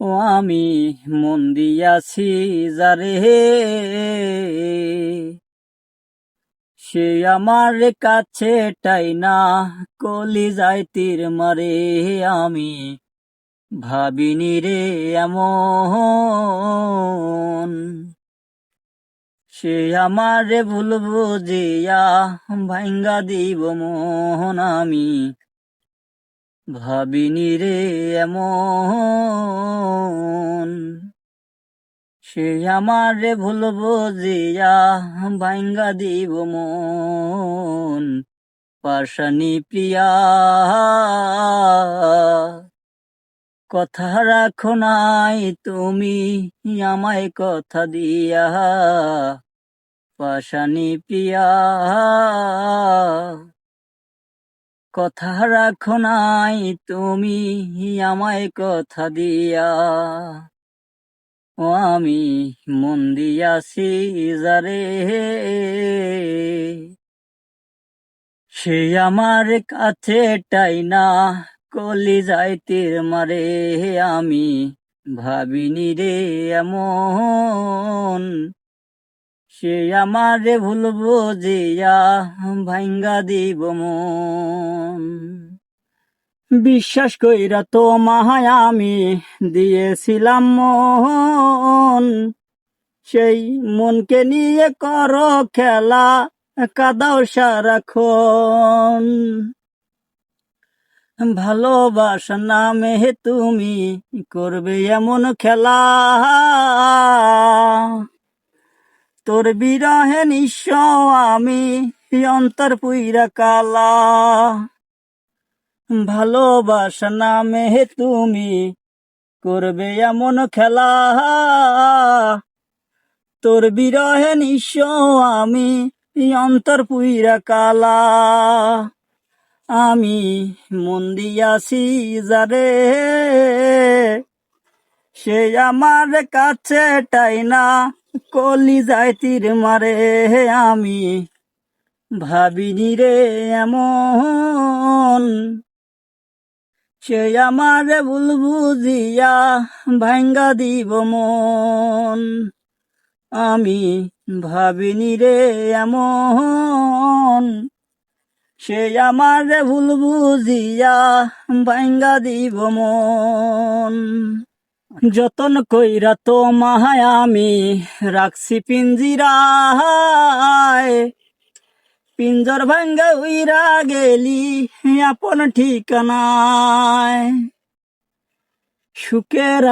ও আমি মন দিয়াছি যারে। সে আমার কাছে টাই না কলি যায় তীর মারে। আমি ভাবিনি রে এমন। সে আমার ভুল বুঝিয়া ভাঙ্গা দিব মোহন আমি। ভাবিনি রে এমন। সে আমারে ভুল বুঝিয়া ভাঙ্গা দিব মন। পাশানি প্রিয়া, কথা রাখো নাই তুমি আমায় কথা দিয়া। পাশানি প্রিয়া কথা রাখো নাই তুমি, আমায় কথা দিয়া। ও আমি মন দিয়াছি যারে। সে আমার কাছে টাই না কলি যায় তীর মারে। আমি ভাবিনি রে এমন সে আমার আমারে ভুল বুঝিয়া ভাঙ্গা দিব মন। বিশ্বাস কইরা তো মাহায় আমি দিয়েছিলাম মন। সেই মনকে নিয়ে কর খেলা, কাদাও সারাক্ষণ। ভালোবাসা নামে তুমি করবে এমন খেলা। তোর বিরহে নিঃস্ব আমি অন্তর পুইরা কালা। ভালোবাসা নামে তুমি করবে এমন খেলা। তোর বিরহে নিঃস্ব আমি অন্তর পুইরা কালা। আমি মন দিয়াছি যারে, সে আমার কাছে টাই না কলি যায় তীর মারে আমি। ভাবিনি রে এমন। সে আমার ভুল বুঝিয়া ভাঙ্গা দিব মন। আমি ভাবিনি রে এমন। সে আমার ভুল বুঝিয়া ভাঙ্গা দিব মন। যতন কইরা তো মাহায় আমি রাখছি পিঞ্জিরায় পিঞ্জর ভাঙ্গা উইরা গেলি আপন ঠিকানায়। সুখের